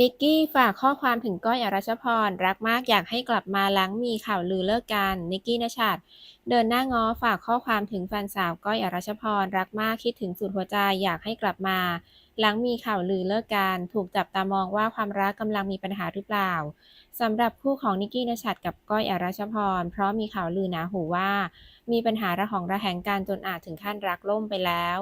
นิกกี้ฝากข้อความถึงก้อยอรัชพร รักมากอยากให้กลับมาหลังมีข่าวลือเลิกกัน นิกกี้นชัดเดินหน้าง้อฝากข้อความถึงแฟนสาวก้อยอรัชพร รักมากคิดถึงสุดหัวใจอยากให้กลับมา หลังมีข่าวลือเลิกกัน ถูกจับตามองว่าความรักกำลังมีปัญหาหรือเปล่าสำหรับคู่ของนิกกี้นชัดกับก้อยอรัชพร เพราะมีข่าวลือหนาหูว่า มีปัญหาระหองระแหงกันจนอาจถึงขั้นรักล่มไปแล้ว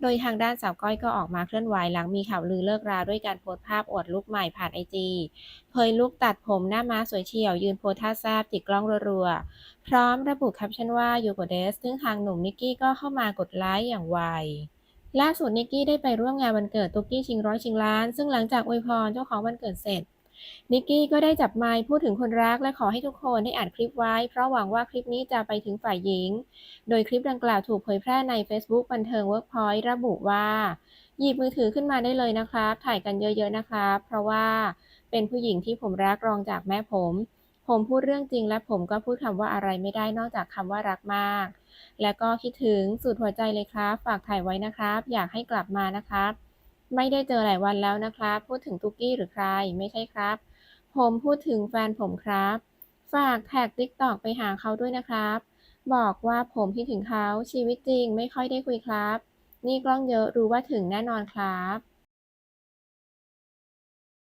โดยทางด้านสาวก้อยก็ออกมาเคลื่อนไหวหลังมีข่าวลือเลิกราด้วยการโพสต์ภาพอวดลุคใหม่ผ่านไอจีเผยลุคตัดผมหน้าม้าสวยเฉียวยืนโพสท่าแซบติดกล้องรัวๆพร้อมระบุแคปชั่นว่ายูโกเดสซึ่งทางหนุ่มนิกกี้ก็เข้ามากดไลค์อย่างไว ล่าสุดนิกกี้ได้ไปร่วมงานวันเกิดตุ๊กกี้ชิงร้อยชิงล้าน ซึ่งหลังจากอวยพรเจ้าของวันเกิดเสร็จนิกกี้ก็ได้จับไมค์พูดถึงคนรักและขอให้ทุกคนได้อ่านคลิปไว้ เพราะหวังว่าคลิปนี้จะไปถึงฝ่ายหญิง โดยคลิปดังกล่าวถูกเผยแพร่ใน Facebook บันเทิง Workpoint ระบุว่า หยิบมือถือขึ้นมาได้เลยนะครับ ถ่ายกันเยอะๆนะครับ เพราะว่าเป็นผู้หญิงที่ผมรักรองจากแม่ผม ผมพูดเรื่องจริงและผมก็พูดคำว่าอะไรไม่ได้นอกจากคำว่ารักมาก และก็คิดถึงสุดหัวใจเลยครับ ฝากถ่ายไว้นะครับ อยากให้กลับมานะครับ ไม่ได้เจอหลายวันแล้วนะครับ พูดถึงตุกกี้หรือใคร ไม่ใช่ครับ ผมพูดถึงแฟนผมครับ ฝากแท็กติ๊กตอกไปหาเขาด้วยนะครับ บอกว่าผมคิดถึงเขาชีวิตจริง ไม่ค่อยได้คุยครับ นี่กล้องเยอะรู้ว่าถึงแน่นอนครับ